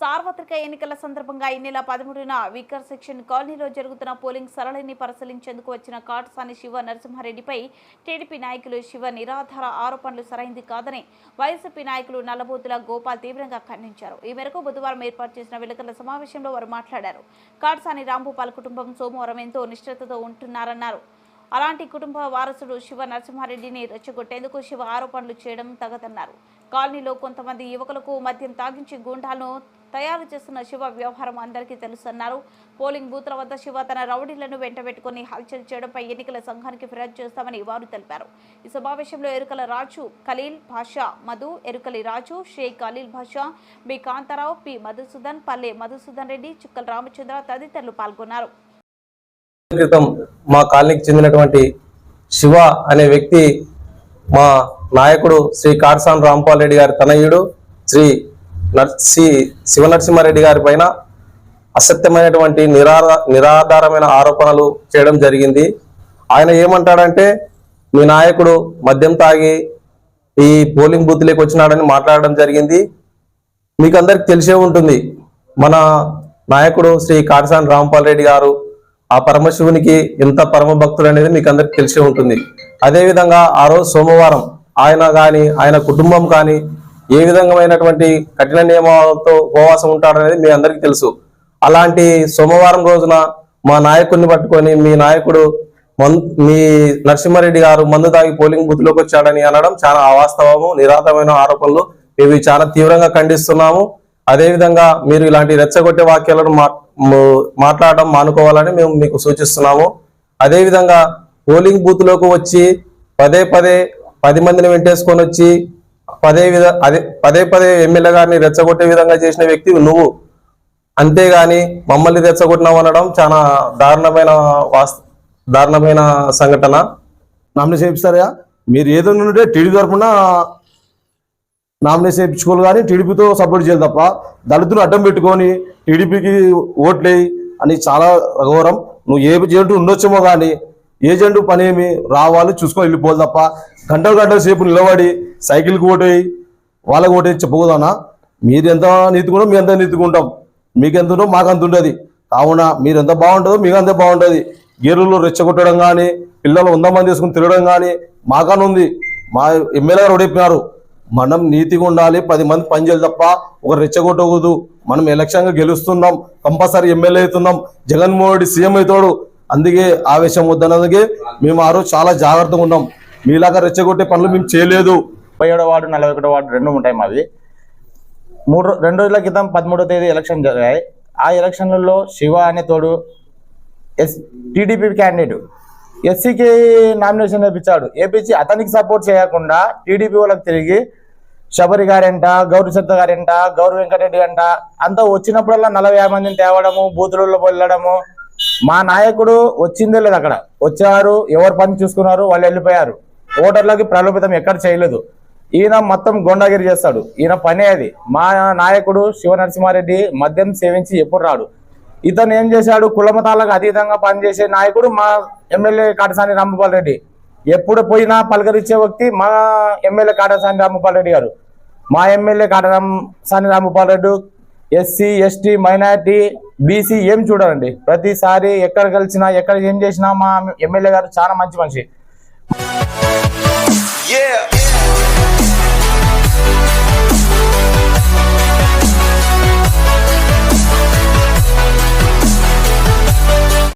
సార్వత్రిక ఎన్నికల సందర్భంగా ఈ నెల పదమూడున వికర్ సెక్షన్ కాలనీలో జరుగుతున్న పోలింగ్ సరళిని పరిశీలించేందుకు వచ్చిన కాటసాని శివ నరసింహారెడ్డిపై టీడీపీ నాయకులు శివ నిరాధార ఆరోపణలు సరైంది కాదని వైసీపీ నాయకులు నల్లబోతుల గోపాల్ తీవ్రంగా ఖండించారు. ఈ మేరకు బుధవారం ఏర్పాటు చేసిన విలేకరుల సమావేశంలో వారు మాట్లాడారు. కాటసాని రాంభూపాల్ కుటుంబం సోమవారం ఎంతో నిష్ఠతతో ఉంటున్నారన్నారు. అలాంటి కుటుంబ వారసుడు శివ నరసింహారెడ్డిని రెచ్చగొట్టేందుకు శివ ఆరోపణలు చేయడం తగదన్నారు. కాలనీలో కొంతమంది యువకులకు మద్యం తాగించి గూండాలను తయారు చేస్తున్న శివ వ్యవహారం అందరికీ తెలుసన్నారు. పోలింగ్ బూత్ల వద్ద శివ తన రౌడీలను వెంటబెట్టుకుని హల్చల్ చేయడంపై ఎన్నికల సంఘానికి ఫిర్యాదు చేస్తామని వారు తెలిపారు. ఈ సమావేశంలో ఎరుకల రాజు ఖలీల్ భాషా మధు ఎరుకలి రాజు షేక్ ఖలీల్ భాషా బి. కాంతారావు పి. మధుసూదన్ పల్లె మధుసూదన్ రెడ్డి చుక్కల రామచంద్ర తదితరులు పాల్గొన్నారు. క్రితం మా కాలనీకి చెందినటువంటి శివ అనే వ్యక్తి మా నాయకుడు శ్రీ కాడసాన్ రాంపాల్ రెడ్డి గారి తనయుడు శ్రీ నర్సి శివ నరసింహారెడ్డి గారి పైన అసత్యమైనటువంటి నిరాధ నిరాధారమైన ఆరోపణలు చేయడం జరిగింది. ఆయన ఏమంటాడంటే మీ నాయకుడు మద్యం తాగి ఈ పోలింగ్ బూత్లోకి వచ్చినాడని మాట్లాడడం జరిగింది. మీకు అందరికి తెలిసే ఉంటుంది మన నాయకుడు శ్రీ కాటసాని రాంపాల్ రెడ్డి గారు ఆ పరమశివునికి ఎంత పరమ భక్తుడు అనేది మీకు అందరికి తెలిసే ఉంటుంది. అదేవిధంగా ఆ రోజు సోమవారం ఆయన కానీ ఆయన కుటుంబం కానీ ఏ విధమైనటువంటి కఠిన నియమాలతో ఉపవాసం ఉంటాడనేది మీ అందరికీ తెలుసు. అలాంటి సోమవారం రోజున మా నాయకుడిని పట్టుకొని మీ నాయకుడు మీ నరసింహారెడ్డి గారు మందు తాగి పోలింగ్ బూత్లోకి వచ్చాడని అనడం చాలా అవాస్తవము నిరాధమైన ఆరోపణలు ఇవి చాలా తీవ్రంగా ఖండిస్తున్నాము. అదేవిధంగా మీరు ఇలాంటి రెచ్చగొట్టే వాక్యాలను మాట్లాడడం మానుకోవాలని మేము మీకు సూచిస్తున్నాము. అదేవిధంగా పోలింగ్ బూత్లోకి వచ్చి పదే పదే పది మందిని వెంటేసుకొని వచ్చి పదే విధ అదే పదే పదే ఎమ్మెల్యే గారిని రెచ్చగొట్టే విధంగా చేసిన వ్యక్తి నువ్వు. అంతేగాని మమ్మల్ని రెచ్చగొట్టినావు అనడం చాలా దారుణమైన దారుణమైన సంఘటన. నమ్మ చేపిస్తారా మీరు ఏదో ఉంటే టీడీ తరఫున నామినేషన్ చేయించుకోవాలి కానీ టీడీపీతో సపోర్ట్ చేయాలి తప్ప దళితులు అడ్డం పెట్టుకొని టీడీపీకి ఓట్లేయి అని చాలా ఘోరం. నువ్వు ఏ ఏజెంట్ ఉండొచ్చేమో కానీ ఏజెంట్ పని ఏమి రావాలి చూసుకొని వెళ్ళిపోవాలి తప్ప గంటలు గంటల సేపు నిలబడి సైకిల్కి ఓటేయి వాళ్ళకి ఓటేయి చెప్పకూడదన్నా. మీరు ఎంత నీతిగా మేము ఎంత నీతికుంటాం. మీకు ఎంత ఉందో మాకు అంత ఉండదు. కావున మీరు ఎంత బాగుంటుందో మీకు అంతే బాగుంటుంది. గేరులు రెచ్చగొట్టడం కానీ పిల్లలు వంద మంది తీసుకుని తిరగడం కానీ మాకనుంది మా ఎమ్మెల్యే గారు ఓడిపోయినారు మనం నీతిగా ఉండాలి పది మంది పనిచేయాలి తప్ప ఒక రెచ్చగొట్టకూడదు. మనం ఎలక్షన్గా గెలుస్తున్నాం కంపల్సరీ ఎమ్మెల్యే అవుతున్నాం జగన్మోహన్ రెడ్డి సీఎం అవుతాడు. అందుకే ఆవేశం వద్దన్నదికే మేము ఆ రోజు చాలా జాగ్రత్తగా ఉన్నాం. మీలాగా రెచ్చగొట్టే పనులు మేము చేయలేదు. ముప్పై ఏడో వార్డు నలభై ఒకటో వార్డు రెండు ఉంటాయి మావి. మూడు రెండు రోజుల క్రితం పదమూడో తేదీ ఎలక్షన్ జరిగాయి. ఆ ఎలక్షన్లలో శివ అనే తోడు ఎస్ టీడీపీ క్యాండిడేట్ ఎస్సీకి నామినేషన్ వేపించాడు. ఏపీసీ అతనికి సపోర్ట్ చేయకుండా టీడీపీ వాళ్ళకి తిరిగి శబరి గారంట గౌరీ సత్త గారంట గౌరీ వెంకటరెడ్డి అంట అంతా వచ్చినప్పుడల్లా నలభై యాభై మందిని తేవడము బూతులలో వెళ్ళడము. మా నాయకుడు వచ్చిందే లేదు అక్కడ. వచ్చారు ఎవరు పని చూసుకున్నారు వాళ్ళు వెళ్ళిపోయారు. ఓటర్లకి ప్రలోభితం ఎక్కడ చేయలేదు. ఈయన మొత్తం గొండాగిరి చేస్తాడు. ఈయన పనే అది. మా నాయకుడు శివ నరసింహారెడ్డి మద్యం సేవించి ఎప్పుడు రాడు? ఇతను ఏం చేశాడు? కులమతాలకు అతీతంగా పనిచేసే నాయకుడు మా ఎమ్మెల్యే కాటసాని రాంభూపాల్ రెడ్డి. ఎప్పుడు పోయినా పలకరించే వ్యక్తి మా ఎమ్మెల్యే కాటసాని రాంభూపాల్ రెడ్డి గారు. మా MLA Katasani Rambhupal Reddy SC ST minority BC ఏం చూడాలండి ప్రతిసారి ఎక్కడ కలిసినా ఎక్కడ ఏం చేసినా మా ఎమ్మెల్యే గారు చాలా మంచి మనిషి. Yeah.